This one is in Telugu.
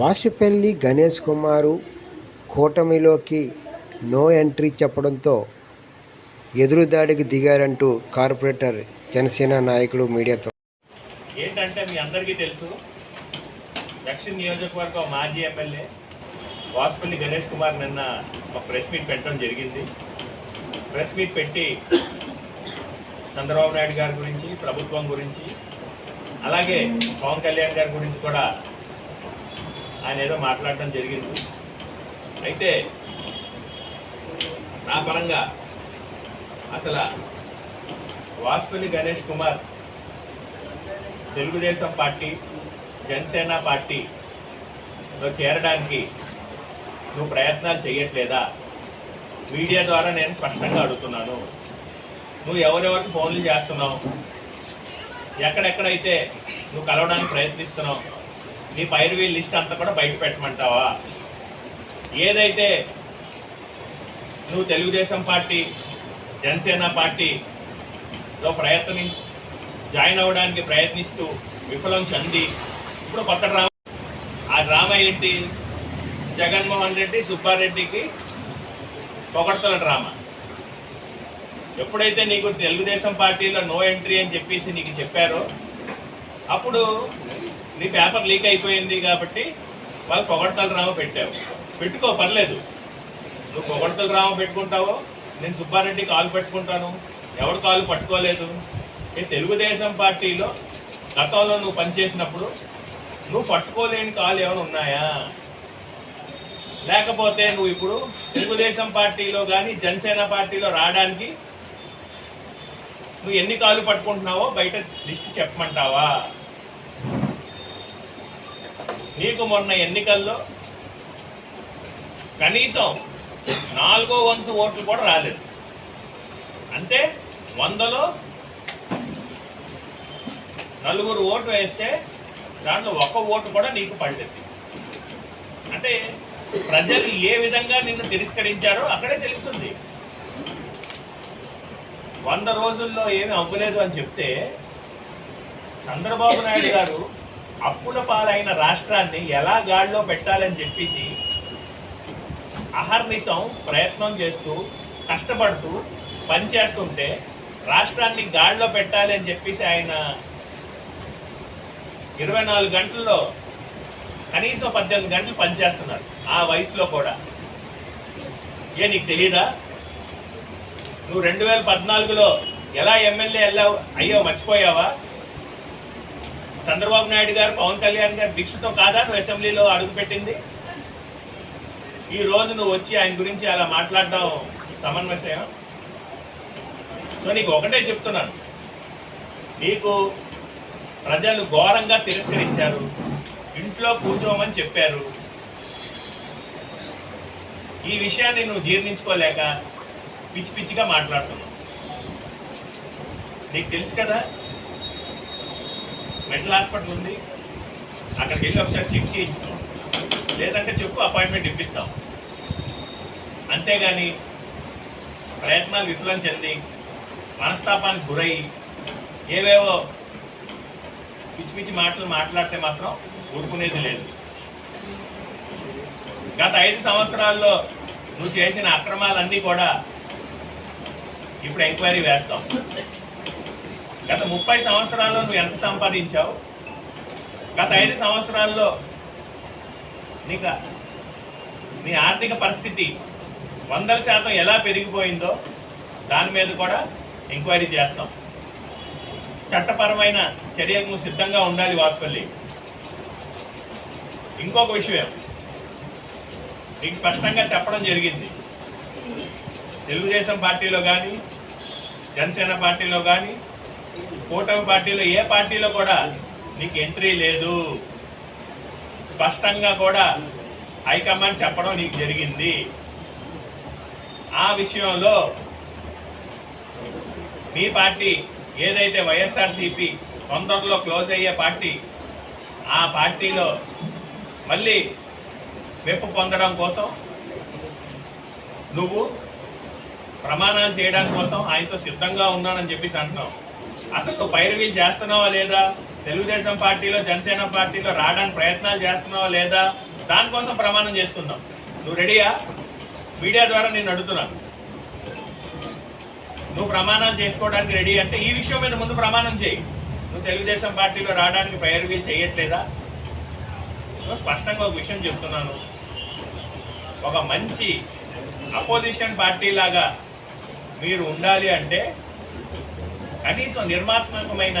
వాసుపల్లి గణేష్ కుమారు కూటమిలోకి నో ఎంట్రీ చెప్పడంతో ఎదురుదాడికి దిగారంటూ కార్పొరేటర్ జనసేన నాయకుడు మీడియాతో. ఏంటంటే మీ అందరికీ తెలుసు దక్షిణ నియోజకవర్గం మాజీ ఎమ్మెల్యే వాసుపల్లి గణేష్ కుమార్ నిన్న ఒక ప్రెస్ మీట్ పెట్టడం జరిగింది. ప్రెస్ మీట్ పెట్టి చంద్రబాబు నాయుడు గారి గురించి ప్రభుత్వం గురించి అలాగే పవన్ కళ్యాణ్ గారి గురించి కూడా ఆయన ఏదో మాట్లాడడం జరిగింది. అయితే నా పరంగా అసలు వాసుపల్లి గణేష్ కుమార్ తెలుగుదేశం పార్టీ జనసేన పార్టీలో చేరడానికి నువ్వు ప్రయత్నాలు చేయట్లేదా మీడియా ద్వారా నేను స్పష్టంగా అడుగుతున్నాను. నువ్వు ఎవరెవరికి ఫోన్లు చేస్తున్నావు? ఎక్కడెక్కడైతే నువ్వు కలవడానికి ప్రయత్నిస్తున్నావు? నీ పైరువీ లిస్ట్ అంతా కూడా బయట పెట్టమంటావా? ఏదైతే నువ్వు తెలుగుదేశం పార్టీ జనసేన పార్టీలో ప్రయత్ని జాయిన్ అవ్వడానికి ప్రయత్నిస్తూ విఫలం చెంది ఇప్పుడు కొత్త డ్రామా ఆ డ్రామా ఏంటి? జగన్మోహన్ రెడ్డి సుబ్బారెడ్డికి పొగడతల డ్రామా. ఎప్పుడైతే నీకు తెలుగుదేశం పార్టీలో నో ఎంట్రీ అని చెప్పేసి నీకు చెప్పారో అప్పుడు నీ పేపర్ లీక్ అయిపోయింది కాబట్టి వాళ్ళు పొగడ్తల రామ పెట్టావు. పెట్టుకో పర్లేదు. నువ్వు పొగడ్తల రామ పెట్టుకుంటావో నేను సుబ్బారెడ్డి కాలు పెట్టుకుంటాను. ఎవరు కాలు పట్టుకోలేదు. ఈ తెలుగుదేశం పార్టీలో గతంలో నువ్వు పనిచేసినప్పుడు నువ్వు పట్టుకోలేని కాలు ఏమైనా ఉన్నాయా? లేకపోతే నువ్వు ఇప్పుడు తెలుగుదేశం పార్టీలో కానీ జనసేన పార్టీలో రావడానికి నువ్వు ఎన్ని కాలు పట్టుకుంటున్నావో బయట లిస్ట్ చెప్పమంటావా? నీకు మొన్న ఎన్నికల్లో కనీసం నాలుగో వంతు ఓట్లు కూడా రాలేదు. అంటే వందలో నలుగురు ఓటు వేస్తే దాంట్లో ఒక ఓటు కూడా నీకు పడలేదు. అంటే ప్రజలు ఏ విధంగా నిన్ను తిరస్కరించారో అక్కడే తెలుస్తుంది. వంద రోజుల్లో ఏమి అవ్వలేదు అని చెప్తే చంద్రబాబు నాయుడు గారు అప్పుల పాలైన రాష్ట్రాన్ని ఎలా గాడిలో పెట్టాలని చెప్పేసి అహర్నిశం ప్రయత్నం చేస్తూ కష్టపడుతూ పనిచేస్తుంటే రాష్ట్రాన్ని గాడిలో పెట్టాలి అని చెప్పేసి ఆయన ఇరవై నాలుగు గంటల్లో కనీసం పద్దెనిమిది గంటలు పనిచేస్తున్నారు ఆ వయసులో కూడా. ఏ నీకు తెలియదా నువ్వు రెండు వేల పద్నాలుగులో ఎలా ఎమ్మెల్యే వెళ్ళావు అయ్యో మర్చిపోయావా? చంద్రబాబు నాయుడు గారు పవన్ కళ్యాణ్ గారి దీక్షతో కాదా? నువ్వు అసెంబ్లీలో అడుగుపెట్టింది ఈ రోజు నువ్వు వచ్చి ఆయన గురించి అలా మాట్లాడడం సమన్వయం సో నీకు ఒకటే చెప్తున్నాను. నీకు ప్రజలు ఘోరంగా తిరస్కరించారు. ఇంట్లో కూర్చోమని చెప్పారు. ఈ విషయాన్ని నువ్వు జీర్ణించుకోలేక పిచ్చి పిచ్చిగా మాట్లాడుతున్నావు. నీకు తెలుసు కదా మెంటల్ హాస్పిటల్ ఉంది. అక్కడికి వెళ్ళి ఒకసారి చెక్ చేయించుకో లేదంటే చెప్పు అపాయింట్మెంట్ ఇప్పిస్తాం. అంతేగాని ప్రయత్నాలు విఫలం చెంది మనస్తాపానికి గురయ్యి ఏవేవో పిచ్చి పిచ్చి మాటలు మాట్లాడితే మాత్రం ఊరుకునేది లేదు. గత ఐదు సంవత్సరాల్లో నువ్వు చేసిన అక్రమాలన్నీ కూడా ఇప్పుడు ఎంక్వైరీ వేస్తాం. గత ముప్పై సంవత్సరాల్లో నువ్వు ఎంత సంపాదించావు? గత ఐదు సంవత్సరాల్లో నీకు నీ ఆర్థిక పరిస్థితి వందల శాతం ఎలా పెరిగిపోయిందో దాని మీద కూడా ఎంక్వైరీ చేస్తాం. చట్టపరమైన చర్యలకు నువ్వు సిద్ధంగా ఉండాలి వాసుపల్లి. ఇంకొక విషయం నీకు స్పష్టంగా చెప్పడం జరిగింది. తెలుగుదేశం పార్టీలో కానీ జనసేన పార్టీలో కానీ కూటమి పార్టీలో ఏ పార్టీలో కూడా నీకు ఎంట్రీ లేదు. స్పష్టంగా కూడా హైకమాండ్ చెప్పడం నీకు జరిగింది. ఆ విషయంలో మీ పార్టీ ఏదైతే వైఎస్ఆర్సీపీ తొందరలో క్లోజ్ అయ్యే పార్టీ ఆ పార్టీలో మళ్ళీ మెప్పు పొందడం కోసం నువ్వు ప్రమాణాలు చేయడానికి కోసం ఆయనతో సిద్ధంగా ఉన్నానని చెప్పేసి అంటున్నావు. అసలు నువ్వు పైరవీలు చేస్తున్నావా లేదా? తెలుగుదేశం పార్టీలో జనసేన పార్టీలో రావడానికి ప్రయత్నాలు చేస్తున్నావా లేదా? దానికోసం ప్రమాణం చేసుకుందాం. నువ్వు రెడీయా? మీడియా ద్వారా నేను అడుగుతున్నాను. నువ్వు ప్రమాణాలు చేసుకోవడానికి రెడీ అంటే ఈ విషయం మీద ముందు ప్రమాణం చేయి. నువ్వు తెలుగుదేశం పార్టీలో రావడానికి పైరువి చేయట్లేదా? నువ్వు స్పష్టంగా ఒక విషయం చెప్తున్నాను. ఒక మంచి అపోజిషన్ పార్టీ లాగా మీరు ఉండాలి అంటే కనీసం నిర్మాత్మకమైన